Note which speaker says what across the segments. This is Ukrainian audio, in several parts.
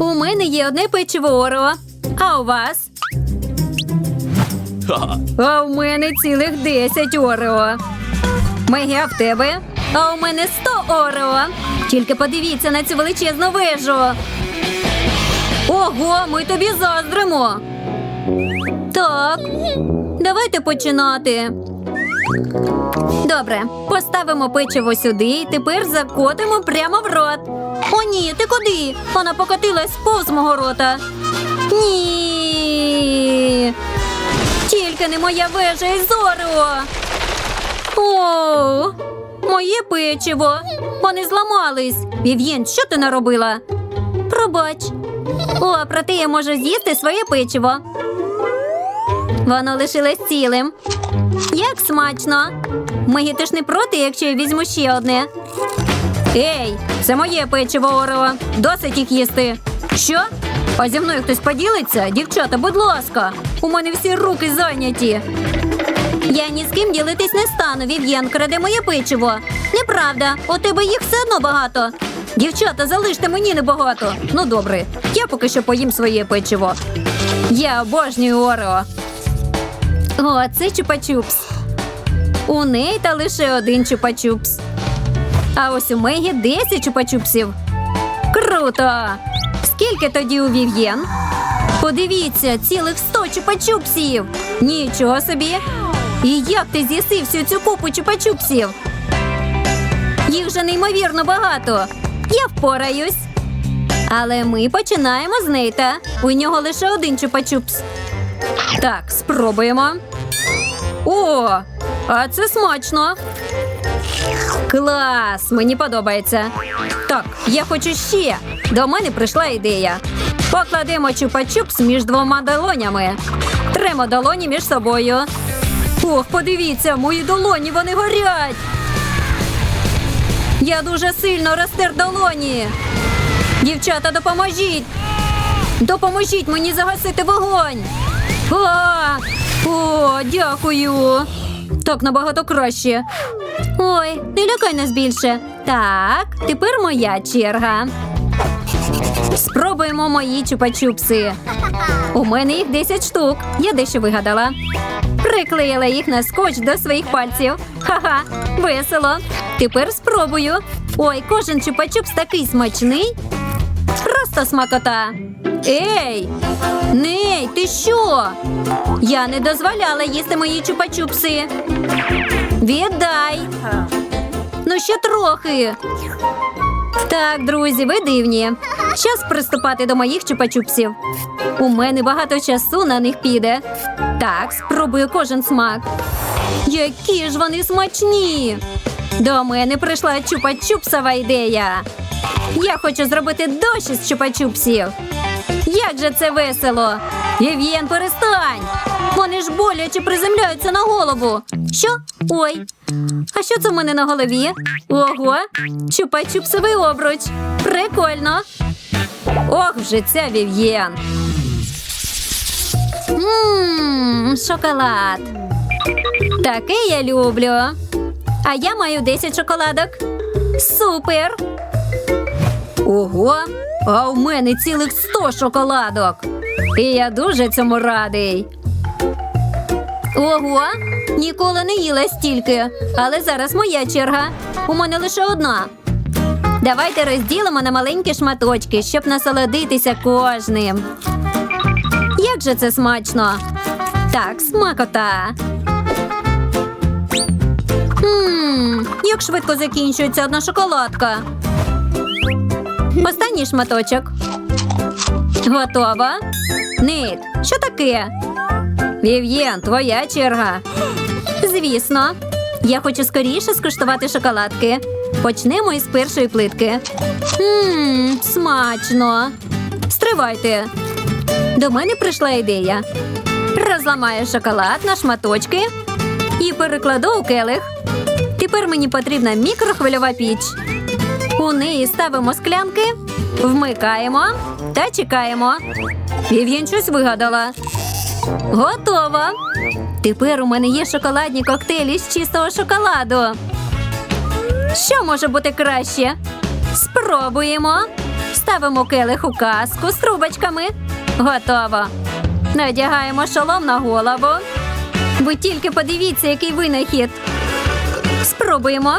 Speaker 1: У мене є одне печиво Орео. А у вас? А у мене цілих 10 Орео. Мегі, а в тебе? А у мене 100 Орео. Тільки подивіться на цю величезну вежу. Ого, ми тобі заздримо. Так, давайте починати. Добре, поставимо печиво сюди і тепер закотимо прямо в рот. О, ні, ти куди? Вона покотилась повз мого рота. Ні. Тільки не моя вежа із Орео. О, моє печиво. Вони зламались. Вів'єн, що ти наробила? Пробач. О, проте я можу з'їсти своє печиво. Воно лишилось цілим. Як смачно. Ти ж не проти, якщо я візьму ще одне. Ей, це моє печиво Орео. Досить їх їсти. Що? А зі мною хтось поділиться? Дівчата, будь ласка, у мене всі руки зайняті. Я ні з ким ділитись не стану, Вів'єн краде моє печиво. Неправда, у тебе їх все одно багато. Дівчата, залиште мені небагато. Ну добре, я поки що поїм своє печиво. Я обожнюю Орео. О, це чупа-чупс. У неї та лише один чупа-чупс. А ось у Мегі 10 чупа-чупсів. Круто! Скільки тоді у Вів'єн? Подивіться, цілих 100 чупа-чупсів. Нічого собі. І як ти з'їси всю цю купу чупа-чупсів? Їх же неймовірно багато. Я впораюсь. Але ми починаємо з Нейта. У нього лише один чупа-чупс. Так, спробуємо. О, а це смачно. Клас! Мені подобається. Так, я хочу ще. До мене прийшла ідея. Покладемо чупа-чупс між двома долонями. Тремо долоні між собою. Ох, подивіться, мої долоні вони горять. Я дуже сильно розтер долоні. Дівчата, допоможіть. Допоможіть мені загасити вогонь. А! О, дякую. Так набагато краще. Ой, не лякай нас більше. Так, тепер моя черга. Спробуємо мої чупа-чупси. У мене їх 10 штук. Я дещо вигадала. Приклеїла їх на скотч до своїх пальців. Ха-ха, весело. Тепер спробую. Ой, кожен чупа-чупс такий смачний. Просто смакота. Ей! Ней, ти що? Я не дозволяла їсти мої чупа-чупси. Віддай. Ну, ще трохи. Так, друзі, ви дивні. Час приступати до моїх чупа-чупсів. У мене багато часу на них піде. Так, спробую кожен смак. Які ж вони смачні! До мене прийшла чупа-чупсова ідея. Я хочу зробити дощ із чупа-чупсів. Як же це весело! Вів'єн, перестань! Вони ж боляче приземляються на голову. Що? Ой. А що це в мене на голові? Ого, чупа-чупсовий обруч. Прикольно. Ох, вже ця Вів'єн. Ммм, шоколад. Таке я люблю. А я маю 10 шоколадок. Супер! Ого, а у мене цілих 100 шоколадок. І я дуже цьому радий. Ого, ніколи не їла стільки. Але зараз моя черга. У мене лише одна. Давайте розділимо на маленькі шматочки, щоб насолодитися кожним. Як же це смачно? Так, смакота. Ммм, як швидко закінчується одна шоколадка. Останній шматочок. Готова? Нит, що таке? Вів'єн, твоя черга. Звісно. Я хочу скоріше скуштувати шоколадки. Почнемо із першої плитки. Ммм, смачно. Стривайте. До мене прийшла ідея. Розламаю шоколад на шматочки і перекладу у келих. Тепер мені потрібна мікрохвильова піч. У неї ставимо склянки, вмикаємо та чекаємо. Вів'єн щось вигадала. Готово. Тепер у мене є шоколадні коктейлі з чистого шоколаду. Що може бути краще? Спробуємо. Ставимо келих у каску з трубочками. Готово. Надягаємо шолом на голову. Ви тільки подивіться, який винахід. Спробуємо.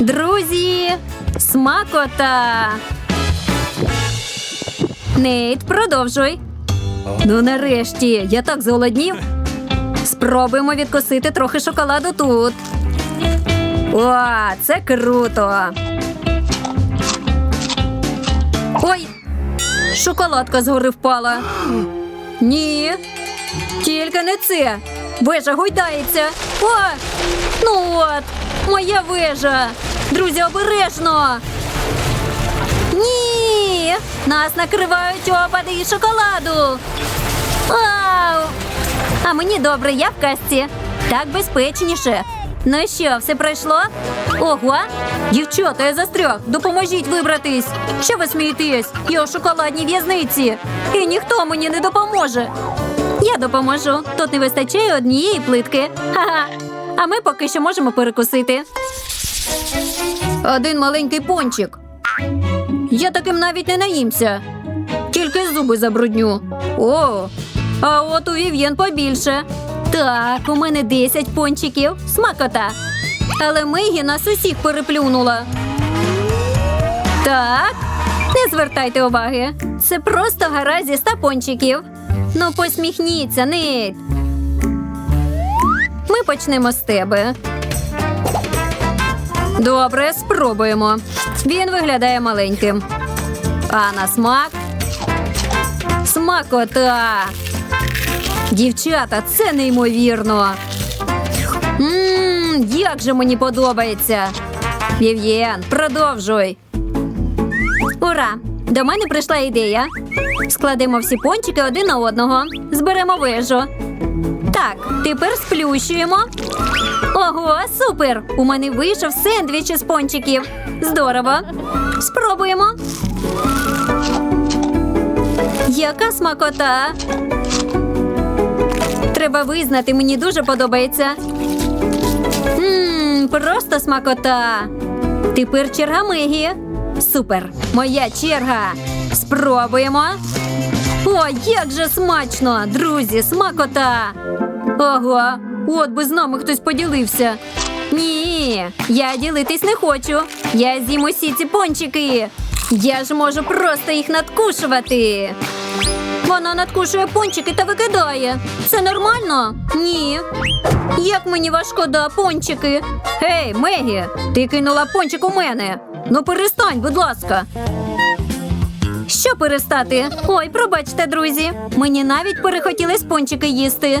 Speaker 1: Друзі, смакота. Нейт, продовжуй. Ну, нарешті, я так зголоднів. Спробуємо відкусити трохи шоколаду тут. О, це круто. Ой, шоколадка згори впала. Ні, тільки не це. Вежа гойдається. О! Ну от, моя вежа. Друзі, обережно. Нас накривають опади і шоколаду. Ау! А мені добре, я в касті. Так безпечніше. Ну що, все пройшло? Ого! Дівчата, я застряг. Допоможіть вибратись. Що ви смієтесь? Я у шоколадній в'язниці. І ніхто мені не допоможе. Я допоможу. Тут не вистачає однієї плитки. Ха-ха. А ми поки що можемо перекусити. Один маленький пончик. Я таким навіть не наїмся. Тільки зуби забрудню. О, а от у Вів'єн побільше. Так, у мене 10 пончиків. Смакота. Але Мегі нас усіх переплюнула. Так, не звертайте уваги. Це просто гара зі 100 пончиків. Ну, посміхніться, Нейт. Ми почнемо з тебе. Добре, спробуємо. Він виглядає маленьким. А на смак. Смакота. Дівчата, це неймовірно. Ммм, як же мені подобається. Вів'єн, продовжуй. Ура! До мене прийшла ідея. Складемо всі пончики один на одного. Зберемо вежу. Так, тепер сплющуємо. Ого, супер! У мене вийшов сендвіч із пончиків. Здорово. Спробуємо. Яка смакота? Треба визнати, мені дуже подобається. Ммм, просто смакота. Тепер черга Мегі. Супер! Моя черга. Спробуємо. О, як же смачно! Друзі, смакота! Ого, от би з нами хтось поділився. Я ділитись не хочу. Я з'їм усі ці пончики. Я ж можу просто їх надкушувати. Вона надкушує пончики та викидає. Це нормально? Ні. Як мені важкода пончики. Гей, Мегі, ти кинула пончик у мене. Ну перестань, будь ласка. Що перестати? Ой, пробачте, друзі. Мені навіть перехотілись пончики їсти.